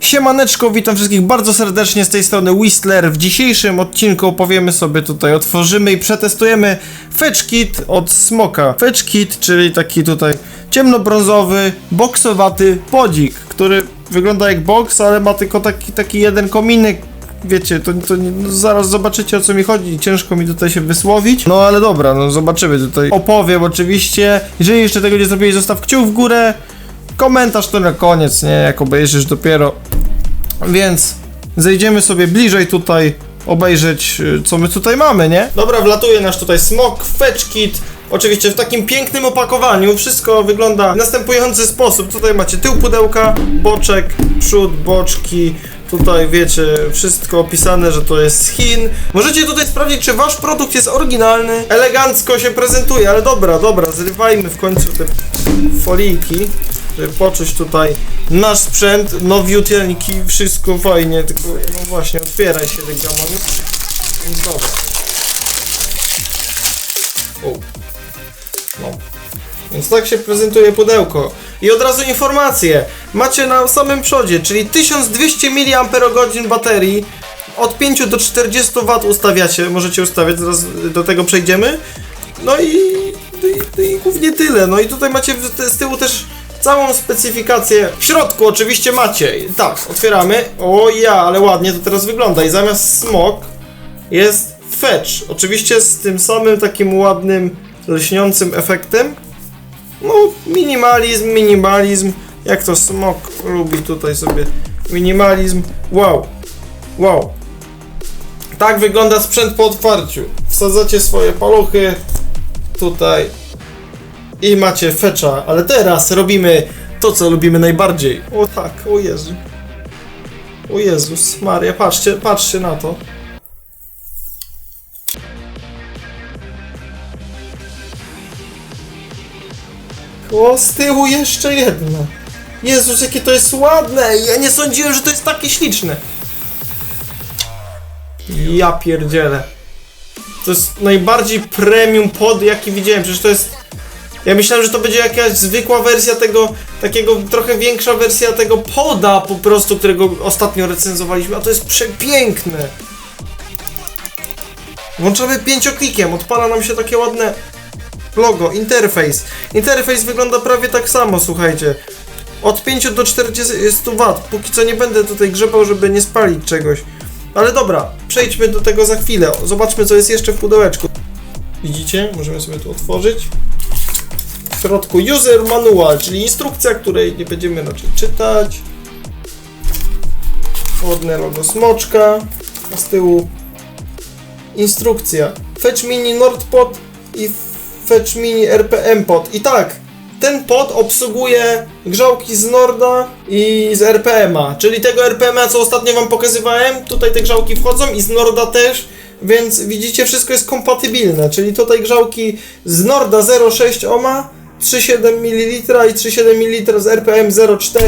Siemaneczko, witam wszystkich bardzo serdecznie z tej strony Whistler. W dzisiejszym odcinku opowiemy sobie tutaj, otworzymy i przetestujemy Fetch Kit od Smoka. Fetch Kit, czyli taki tutaj ciemnobrązowy, boksowaty podzik, który wygląda jak boks, ale ma tylko taki, taki jeden kominek. Wiecie, to, to no zaraz zobaczycie o co mi chodzi, ciężko mi tutaj się wysłowić. No ale dobra, no zobaczymy tutaj. Opowiem oczywiście. Jeżeli jeszcze tego nie zrobiłeś, zostaw kciuk w górę. Komentarz to na koniec, nie? Jak obejrzysz dopiero. Więc zejdziemy sobie bliżej tutaj, obejrzeć y, co my tutaj mamy, nie? Dobra, wlatuje nasz tutaj smok, fetch kit. Oczywiście w takim pięknym opakowaniu wszystko wygląda w następujący sposób. Tutaj macie tył pudełka, boczek, przód, boczki. Tutaj wiecie, wszystko opisane, że to jest z Chin. Możecie tutaj sprawdzić, czy wasz produkt jest oryginalny. Elegancko się prezentuje, ale dobra, dobra, zrywajmy w końcu te folijki żeby poczuć tutaj nasz sprzęt, nowiuteńki, wszystko fajnie, tylko no właśnie, otwieraj się tych gamoniów. Dobra. O. No. Więc tak się prezentuje pudełko. I od razu informacje. Macie na samym przodzie, czyli 1200 mAh baterii. Od 5 do 40 W ustawiacie, możecie ustawiać, zaraz do tego przejdziemy. No i, i, i głównie tyle. No i tutaj macie z tyłu też całą specyfikację. W środku oczywiście macie. Tak, otwieramy. O ja, ale ładnie to teraz wygląda. I zamiast smok jest fetch. Oczywiście z tym samym takim ładnym, lśniącym efektem. No, minimalizm, minimalizm. Jak to smok lubi tutaj sobie. Minimalizm. Wow. Wow. Tak wygląda sprzęt po otwarciu. Wsadzacie swoje paluchy tutaj i macie fecza, ale teraz robimy to, co lubimy najbardziej. O tak, o Jezu. O Jezus Maria, patrzcie, patrzcie na to. O, z tyłu jeszcze jedna. Jezus, jakie to jest ładne! Ja nie sądziłem, że to jest takie śliczne. Ja pierdzielę. To jest najbardziej premium pod, jaki widziałem. Przecież to jest ja myślałem, że to będzie jakaś zwykła wersja tego, takiego trochę większa wersja tego poda po prostu, którego ostatnio recenzowaliśmy, a to jest przepiękne. Włączamy pięcioklikiem, odpala nam się takie ładne logo, interfejs. Interfejs wygląda prawie tak samo, słuchajcie. Od 5 do 40 W. Póki co nie będę tutaj grzebał, żeby nie spalić czegoś. Ale dobra, przejdźmy do tego za chwilę. Zobaczmy, co jest jeszcze w pudełeczku. Widzicie? Możemy sobie tu otworzyć w środku user manual, czyli instrukcja, której nie będziemy raczej czytać. Ładne logo smoczka, a z tyłu instrukcja. Fetch Mini Nordpod i Fetch Mini RPM pod. I tak, ten pod obsługuje grzałki z Norda i z RPM-a, czyli tego RPM-a, co ostatnio wam pokazywałem, tutaj te grzałki wchodzą i z Norda też, więc widzicie, wszystko jest kompatybilne, czyli tutaj grzałki z Norda 0,6 ohma, 3,7 ml i 3,7 ml z RPM 0,4,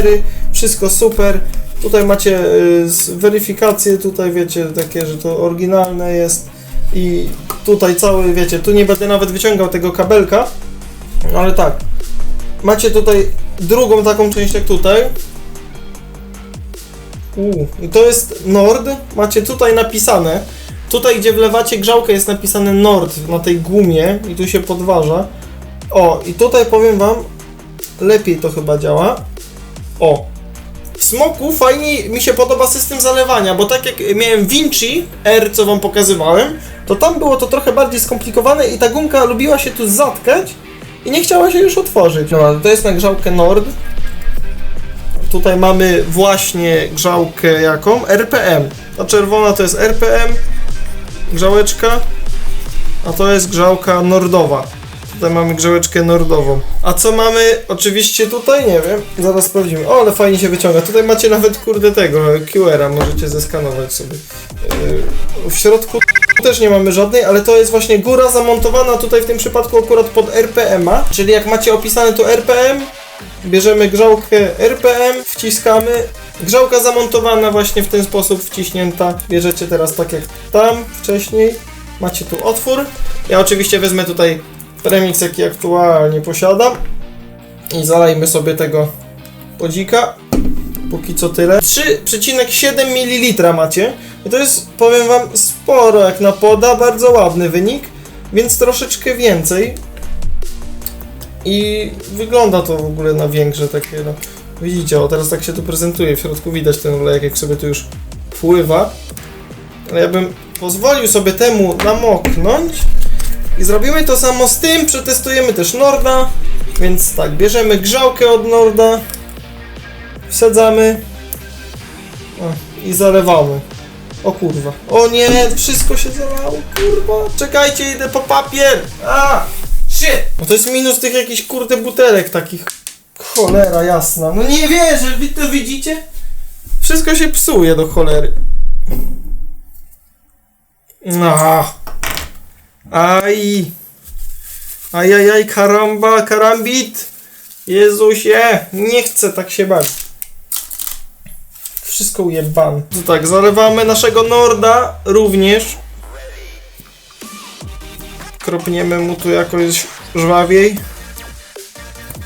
wszystko super. Tutaj macie y, weryfikacje, tutaj wiecie, takie, że to oryginalne jest i tutaj cały, wiecie, tu nie będę nawet wyciągał tego kabelka, ale tak, macie tutaj drugą taką część jak tutaj. Uuu, i to jest Nord, macie tutaj napisane, tutaj gdzie wlewacie grzałkę jest napisane Nord na tej gumie i tu się podważa. O, i tutaj powiem wam, lepiej to chyba działa. O, Smoku fajnie mi się podoba system zalewania, bo tak jak miałem Vinci R, co wam pokazywałem, to tam było to trochę bardziej skomplikowane i ta gumka lubiła się tu zatkać i nie chciała się już otworzyć. No, to jest na grzałkę Nord. Tutaj mamy właśnie grzałkę jaką? RPM. Ta czerwona to jest RPM, grzałeczka, a to jest grzałka nordowa. Tutaj mamy grzałeczkę nordową. A co mamy oczywiście tutaj? Nie wiem. Zaraz sprawdzimy. O, ale fajnie się wyciąga. Tutaj macie nawet kurde tego QR-a. Możecie zeskanować sobie. Yy, w środku też nie mamy żadnej, ale to jest właśnie góra zamontowana tutaj w tym przypadku akurat pod RPM-a. Czyli jak macie opisane tu RPM, bierzemy grzałkę RPM, wciskamy. Grzałka zamontowana właśnie w ten sposób wciśnięta. Bierzecie teraz tak jak tam wcześniej. Macie tu otwór. Ja oczywiście wezmę tutaj premix jaki aktualnie posiadam. I zalejmy sobie tego podzika. Póki co tyle. 3,7 ml macie. I to jest, powiem wam, sporo jak na poda, bardzo ładny wynik, więc troszeczkę więcej. I wygląda to w ogóle na większe takie, no. Widzicie, o teraz tak się tu prezentuje, w środku widać ten olejek, jak sobie tu już pływa. Ale ja bym pozwolił sobie temu namoknąć i zrobimy to samo z tym, przetestujemy też Norda, więc tak, bierzemy grzałkę od Norda, wsadzamy o, i zalewamy. O kurwa. O nie, wszystko się zalało, kurwa. Czekajcie, idę po papier. A! Shit! No to jest minus tych jakichś kurde butelek takich. Cholera jasna. No nie wierzę, wy to widzicie? Wszystko się psuje do cholery. No. Aj. Ajajaj, karamba, karambit. Jezusie, nie chcę tak się bawić. Wszystko ujebane. To tak, zalewamy naszego Norda również. Kropniemy mu tu jakoś żwawiej.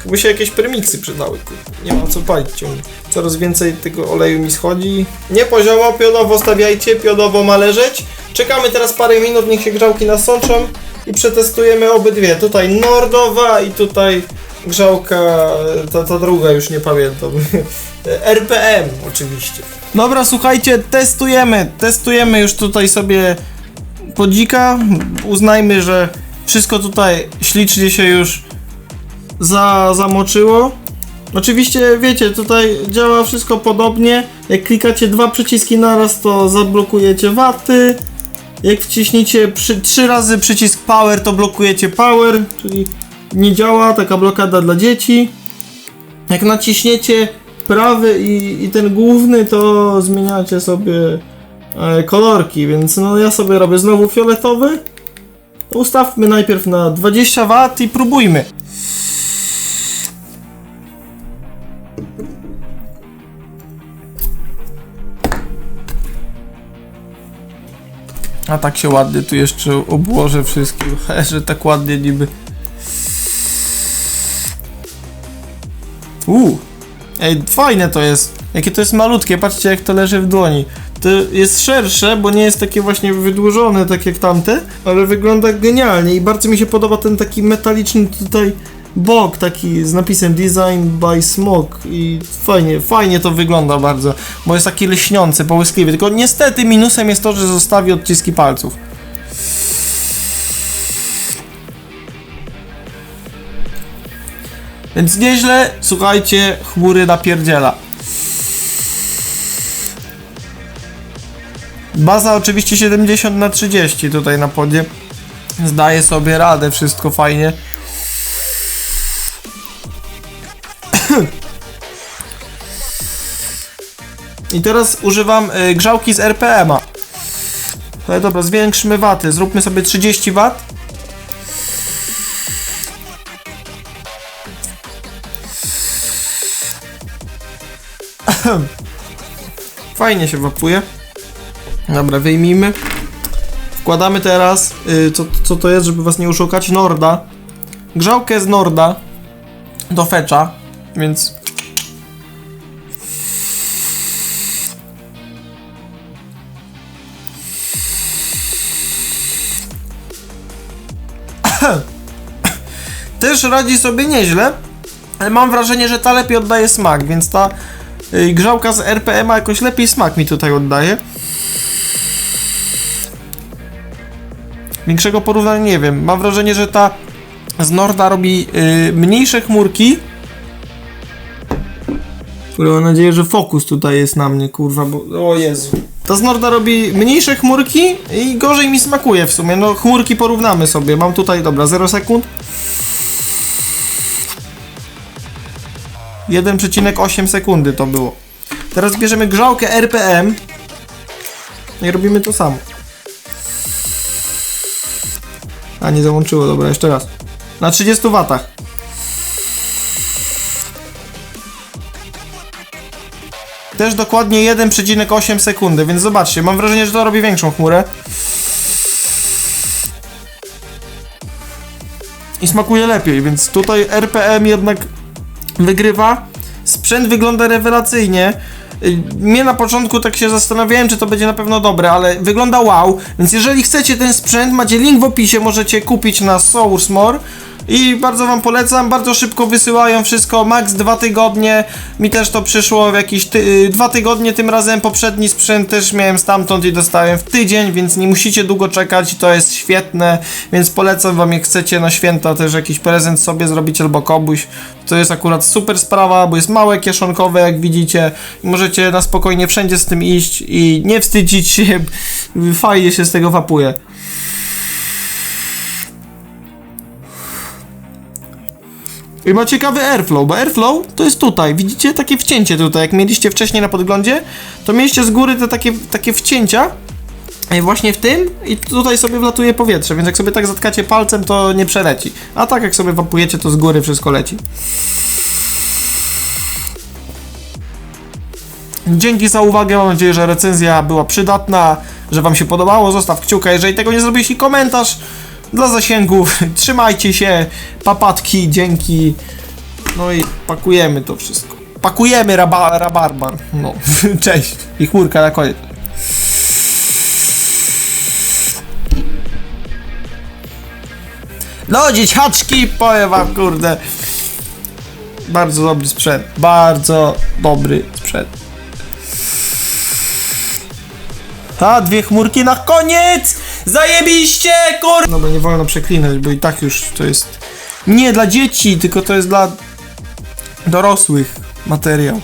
By się jakieś premiksy przydały, kurde. Nie ma co palić ciągle. Coraz więcej tego oleju mi schodzi. Nie poziomo, pionowo stawiajcie, pionowo ma leżeć. Czekamy teraz parę minut, niech się grzałki nasączą i przetestujemy obydwie. Tutaj Nordowa i tutaj grzałka, ta, ta druga już nie pamiętam. RPM oczywiście. Dobra, słuchajcie, testujemy. Testujemy już tutaj sobie podzika. Uznajmy, że wszystko tutaj ślicznie się już za, zamoczyło. Oczywiście, wiecie, tutaj działa wszystko podobnie. Jak klikacie dwa przyciski naraz, to zablokujecie waty. Jak wciśniecie przy, trzy razy przycisk power, to blokujecie power, czyli nie działa, taka blokada dla dzieci. Jak naciśniecie prawy i, i ten główny, to zmieniacie sobie e, kolorki, więc no ja sobie robię znowu fioletowy. Ustawmy najpierw na 20 W i próbujmy. A tak się ładnie tu jeszcze obłożę wszystkim, że tak ładnie niby. Uuu, ej, fajne to jest. Jakie to jest malutkie, patrzcie jak to leży w dłoni. To jest szersze, bo nie jest takie właśnie wydłużone, tak jak tamte, ale wygląda genialnie i bardzo mi się podoba ten taki metaliczny tutaj bok, taki z napisem Design by Smoke i fajnie, fajnie to wygląda bardzo, bo jest taki leśniący, połyskliwy, tylko niestety minusem jest to, że zostawi odciski palców. Więc nieźle, słuchajcie, chmury napierdziela. Baza oczywiście 70 na 30 tutaj na podzie. Zdaje sobie radę, wszystko fajnie. I teraz używam y, grzałki z RPM-a. Ale dobra, zwiększmy waty. Zróbmy sobie 30 wat. Fajnie się wapuje. Dobra, wyjmijmy. Wkładamy teraz, y, co, co to jest, żeby was nie oszukać, Norda. Grzałkę z Norda do fecza, więc... Też radzi sobie nieźle, ale mam wrażenie, że ta lepiej oddaje smak, więc ta y, grzałka z RPM-a jakoś lepiej smak mi tutaj oddaje. Większego porównania nie wiem. Mam wrażenie, że ta z Norda robi y, mniejsze chmurki. Kurde, mam nadzieję, że fokus tutaj jest na mnie, kurwa, bo... O Jezu. Ta z Norda robi mniejsze chmurki i gorzej mi smakuje w sumie. No, chmurki porównamy sobie. Mam tutaj, dobra, 0 sekund. 1,8 sekundy to było. Teraz bierzemy grzałkę RPM i robimy to samo. A nie załączyło, dobra, jeszcze raz. Na 30 watach. Też dokładnie 1,8 sekundy, więc zobaczcie, mam wrażenie, że to robi większą chmurę. I smakuje lepiej, więc tutaj RPM jednak wygrywa. Sprzęt wygląda rewelacyjnie. Mnie na początku tak się zastanawiałem, czy to będzie na pewno dobre, ale wygląda wow. Więc jeżeli chcecie ten sprzęt, macie link w opisie, możecie kupić na Sourcemore. I bardzo wam polecam, bardzo szybko wysyłają wszystko, max dwa tygodnie. Mi też to przyszło w jakieś ty y, dwa tygodnie tym razem. Poprzedni sprzęt też miałem stamtąd i dostałem w tydzień, więc nie musicie długo czekać to jest świetne. Więc polecam wam, jak chcecie na święta też jakiś prezent sobie zrobić albo komuś. To jest akurat super sprawa, bo jest małe, kieszonkowe, jak widzicie. Możecie na spokojnie wszędzie z tym iść i nie wstydzić się. Fajnie się z tego wapuje. I ma ciekawy airflow, bo airflow to jest tutaj. Widzicie takie wcięcie tutaj, jak mieliście wcześniej na podglądzie, to mieliście z góry te takie, takie wcięcia. e, Właśnie w tym i tutaj sobie wlatuje powietrze, więc jak sobie tak zatkacie palcem, to nie przeleci. A tak jak sobie wapujecie, to z góry wszystko leci. Dzięki za uwagę, mam nadzieję, że recenzja była przydatna, że wam się podobało. Zostaw kciuka, jeżeli tego nie zrobiłeś i komentarz dla zasięgów. Trzymajcie się, papatki, dzięki. No i pakujemy to wszystko. Pakujemy raba, rabarbar. No, cześć. I chmurka na koniec. No, dzieciaczki, powiem wam, kurde. Bardzo dobry sprzęt. Bardzo dobry Ta, dwie chmurki na koniec! Zajebiście, kur... Dobra, nie wolno przeklinać, bo i tak już to jest nie dla dzieci, tylko to jest dla dorosłych materiał.